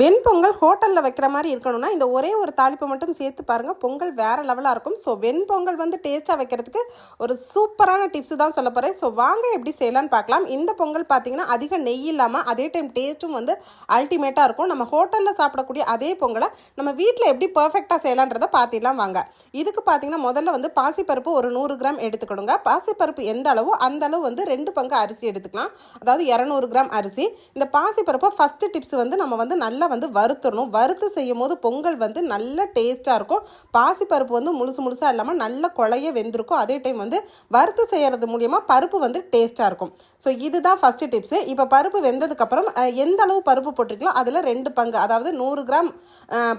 வெண்பொங்கல் ஹோட்டலில் வைக்கிற மாதிரி இருக்கணும்னா இந்த ஒரே ஒரு தாளிப்பை மட்டும் சேர்த்து பாருங்கள் பொங்கல் வேறு லெவலாக இருக்கும். ஸோ வெண்பொங்கல் வந்து டேஸ்ட்டாக வைக்கிறதுக்கு ஒரு சூப்பரான டிப்ஸ் தான் சொல்ல போகிறேன் ஸோ வாங்க எப்படி செய்யலான்னு பார்க்கலாம். இந்த பொங்கல் பார்த்தீங்கன்னா அதிக நெய் இல்லாமல் அதே டைம் டேஸ்ட்டும் வந்து அல்டிமேட்டாக இருக்கும். நம்ம ஹோட்டலில் சாப்பிடக்கூடிய அதே பொங்கலை நம்ம வீட்டில் எப்படி பர்ஃபெக்டாக செய்யலான்றதை பார்த்திடலாம் வாங்க. இதுக்கு பார்த்தீங்கன்னா முதல்ல வந்து பாசிப்பருப்பு ஒரு நூறு கிராம் எடுத்துக்கணுங்க. பாசிப்பருப்பு எந்த அளவோ அந்த அளவு வந்து ரெண்டு பங்கு அரிசி எடுத்துக்கலாம். அதாவது இரநூறு கிராம் அரிசி. இந்த பாசிப்பருப்பை ஃபஸ்ட்டு டிப்ஸ் வந்து நம்ம வந்து நல்லா வந்து வறுத்துடணும். வறுத்து செய்யும் போது பொங்கல் வந்து நல்ல டேஸ்ட்டாக இருக்கும். பாசிப்பருப்பு வந்து முழுசு முழுசாக இல்லாமல் நல்ல குழைய வெந்திருக்கும். அதே டைம் வந்து வறுத்து செய்கிறது மூலியமாக பருப்பு வந்து டேஸ்ட்டாக இருக்கும். ஸோ இதுதான் ஃபஸ்ட்டு டிப்ஸு இப்போ பருப்பு வெந்ததுக்கப்புறம் எந்த அளவு பருப்பு போட்டிருக்கீங்களோ அதில் ரெண்டு பங்கு. அதாவது நூறு கிராம்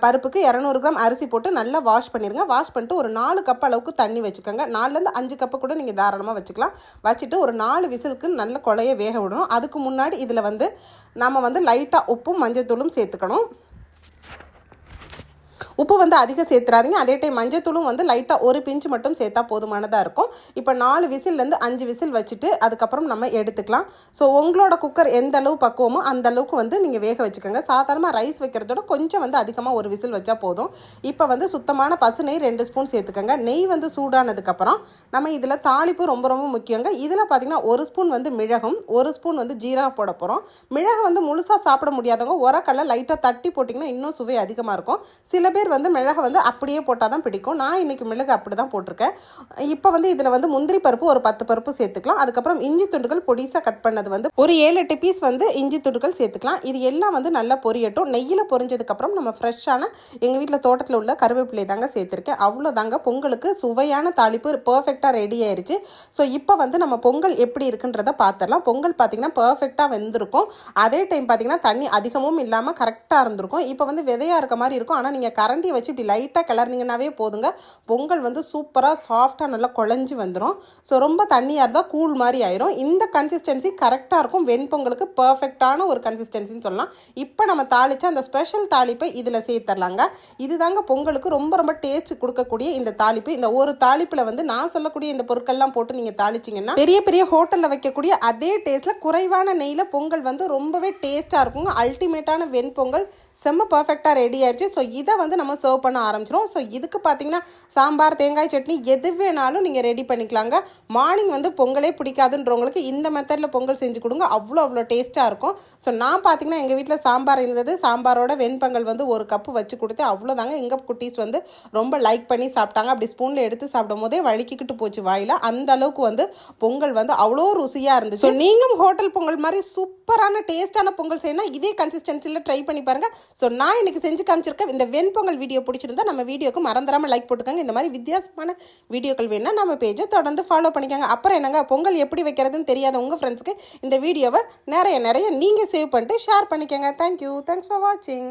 பருப்புக்கு இரநூறு கிராம் அரிசி போட்டு நல்லா வாஷ் பண்ணிடுங்க வாஷ் பண்ணிட்டு ஒரு நாலு கப் அளவுக்கு தண்ணி வச்சுக்கோங்க. நாலுலேருந்து அஞ்சு கப்பு கூட நீங்கள் தாராளமாக வச்சுக்கலாம். வச்சுட்டு ஒரு நாலு விசிலுக்கு நல்ல குழைய வேக விடணும். அதுக்கு முன்னாடி இதில் வந்து நம்ம வந்து லைட்டாக உப்பும் மஞ்சத்தூளும் சேர்த்துக்கணும். சேர்த்துக்கணும் உப்பு வந்து அதிகம் சேர்த்துறாதீங்க. அதே டைம் மஞ்சத்தூளும் வந்து லைட்டாக ஒரு பிஞ்சு மட்டும் சேர்த்தா போதுமானதாக இருக்கும். இப்போ நாலு விசில்லேருந்து அஞ்சு விசில் வச்சுட்டு அதுக்கப்புறம் நம்ம எடுத்துக்கலாம். ஸோ உங்களோட குக்கர் எந்த அளவு பக்குவமோ அந்த அளவுக்கு வந்து நீங்கள் வேக வச்சுக்கோங்க. சாதாரணமாக ரைஸ் வைக்கிறதோட கொஞ்சம் வந்து அதிகமாக ஒரு விசில் வச்சா போதும். இப்போ வந்து சுத்தமான பசு நெய் ரெண்டு ஸ்பூன் சேர்த்துக்கோங்க. நெய் வந்து சூடானதுக்கப்புறம் நம்ம இதில் தாளிப்பு ரொம்ப ரொம்ப முக்கியங்க. இதில் பார்த்தீங்கன்னா ஒரு ஸ்பூன் வந்து மிளகும் ஒரு ஸ்பூன் வந்து ஜீரகம் போட போகிறோம் மிளகு வந்து முழுசாக சாப்பிட முடியாதவங்க உரக்கல்ல லைட்டாக தட்டி போட்டிங்கன்னா இன்னும் சுவை அதிகமாக இருக்கும். சில பேர் வந்து மிளகை வந்து அப்படியே போட்டால் தான் பிடிக்கும். நான் இன்றைக்கி மிளகு அப்படி தான் போட்டிருக்கேன். இப்போ வந்து இதில் வந்து முந்திரி பருப்பு ஒரு பத்து பருப்பு சேர்த்துக்கலாம். அதுக்கப்புறம் இஞ்சி துண்டுகள் பொடிசாக கட் பண்ணது வந்து ஒரு ஏழு எட்டு பீஸ் வந்து இஞ்சி துண்டுகள் சேர்த்துக்கலாம். இது எல்லாம் வந்து நல்லா பொரியட்டும். நெய்யில் பொரிஞ்சதுக்கப்புறம் நம்ம ஃப்ரெஷ்ஷான எங்கள் வீட்டில் தோட்டத்தில் உள்ள கருவேப்பிலை தாங்க சேர்த்துருக்கேன். அவ்வளோதாங்க பொங்கலுக்கு சுவையான தாளிப்பு பர்ஃபெக்டாக ரெடி ஆயிடுச்சு ஸோ இப்போ வந்து நம்ம பொங்கல் எப்படி இருக்குன்றதை பார்த்துடலாம் பொங்கல் பார்த்திங்கன்னா பர்ஃபெக்டாக வெந்திருக்கும். அதே டைம் பார்த்திங்கன்னா தண்ணி அதிகமும் இல்லாமல் கரெக்டாக இருந்திருக்கும். இப்போ வந்து விதையாக இருக்க மாதிரி இருக்கும். ஆனால் நீங்கள் கரண்டியை வச்சு இப்படி லைட்டாக கிளறினீங்கன்னாவே போதுங்க. பொங்கல் வந்து சூப்பராக சாஃப்டாக நல்லா குழஞ்சி வந்துடும் ஸோ ரொம்ப தண்ணியாக இருந்தால் கூழ் மாதிரி ஆயிரும். இந்த கன்சிஸ்டன்சி கரெக்டாக இருக்கும். வெண்பொங்கலுக்கு பர்ஃபெக்டான ஒரு கன்சிஸ்டன்சின்னு சொல்லலாம். இப்போ நம்ம தாளித்து அந்த ஸ்பெஷல் தாளிப்பை இதில் சேர்த்துடலாங்க இதுதாங்க பொங்கலுக்கு ரொம்ப ரொம்ப டேஸ்ட் கொடுக்கக்கூடிய இந்த தாளிப்பு. இந்த ஒரு தாளிப்பில் வந்து நான் சொல்லக்கூடிய இந்த பொருட்கள்லாம் போட்டு நீங்கள் தாளிச்சிங்கன்னா பெரிய பெரிய ஹோட்டலில் வைக்கக்கூடிய அதே டேஸ்ட்டில் குறைவான நெய்யில் பொங்கல் வந்து ரொம்பவே டேஸ்ட்டாக இருக்குங்க. அல்டிமேட்டான வெண்பொங்கல் செம்ம பர்ஃபெக்டாக ரெடி ஆயிடுச்சு. ஸோ இதை வந்து நம்ம சர்வ் பண்ண ஆரம்பிச்சிடும் ஸோ இதுக்கு பார்த்தீங்கன்னா சாம்பார் தேங்காய் சட்னி எது வேணாலும் நீங்கள் ரெடி பண்ணிக்கலாங்க. மார்னிங் வந்து பொங்கலே பிடிக்காதுன்றவங்களுக்கு இந்த மெத்தடில் பொங்கல் செஞ்சு கொடுங்க. அவ்வளோ அவ்வளோ டேஸ்ட்டாக இருக்கும். ஸோ நான் பார்த்தீங்கன்னா எங்கள் வீட்டில் சாம்பார் இருந்தது. சாம்பாரோட வெண்பொங்கல் வந்து ஒரு கப்பு வச்சு கொடுத்தேன். அவ்வளோதாங்க. எங்கள் குட்டீஸ் வந்து ரொம்ப லைக் பண்ணி சாப்பிட்டாங்க. அப்படி ஸ்பூனில் எடுத்து சாப்பிடும் போதே வழுக்கிக்கிட்டு போச்சு வாயில். அந்த அளவுக்கு வந்து பொங்கல் வந்து அவ்வளோ ருசியாக இருந்துச்சு. ஸோ நீங்களும் ஹோட்டல் பொங்கல் மாதிரி சூப்பரான டேஸ்ட்டான பொங்கல் செய்யணும் இதே கன்சிஸ்டன்சியில் ட்ரை பண்ணி பாருங்கள் ஸோ நான் இன்னைக்கு செஞ்சு காமிச்சிருக்கேன் இந்த வெண்பொங்கல் வீடியோ பிடிச்சிருந்தா நம்ம வீடியோக்கு மறந்துடாமல் லைக் போட்டுக்கோங்க. இந்த மாதிரி வித்தியாசமான வீடியோக்கள் வேணால் நம்ம பேஜை தொடர்ந்து ஃபாலோ பண்ணிக்கோங்க. அப்புறம் என்னங்க பொங்கல் எப்படி வைக்கிறதுன்னு தெரியாத உங்கள் ஃப்ரெண்ட்ஸ்க்கு இந்த வீடியோவை நிறைய நிறைய நீங்கள் சேவ் பண்ணிட்டு ஷேர் பண்ணிக்கோங்க. தேங்க்யூ தேங்க்ஸ் ஃபார் வாட்சிங்